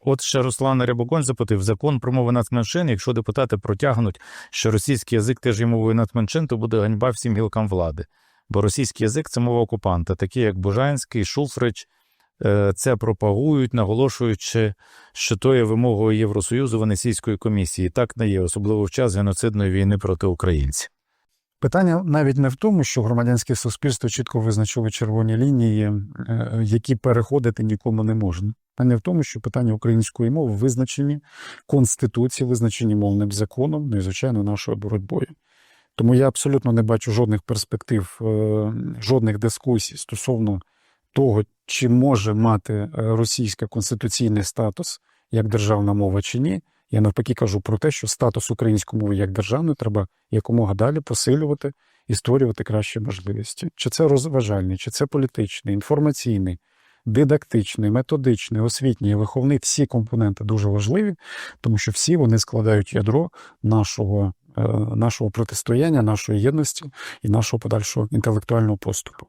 От ще Руслан Рябоконь запитав, закон про мови нацменшин, якщо депутати протягнуть, що російський язик теж є мовою нацменшин, то буде ганьба всім гілкам влади. Бо російський язик це мова окупанта, такі як Бужанський, Шуфрич, е, це пропагують, наголошуючи, що то є вимогою Євросоюзу Венеційської комісії. Так не є, особливо в час геноцидної війни проти українців. Питання навіть не в тому, що громадянське суспільство чітко визначило червоні лінії, е, які переходити нікому не можна, а не в тому, що питання української мови визначені Конституцією, визначені мовним законом, ну і, звичайно, нашою боротьбою. Тому я абсолютно не бачу жодних перспектив, е, жодних дискусій стосовно того, чи може мати е, російська конституційний статус як державна мова чи ні. Я навпаки кажу про те, що статус української мови як державної треба якомога далі посилювати і створювати кращі можливості. Чи це розважальний, чи це політичний, інформаційний, дидактичний, методичний, освітній, виховний всі компоненти дуже важливі, тому що всі вони складають ядро нашого, е, нашого протистояння, нашої єдності і нашого подальшого інтелектуального поступу.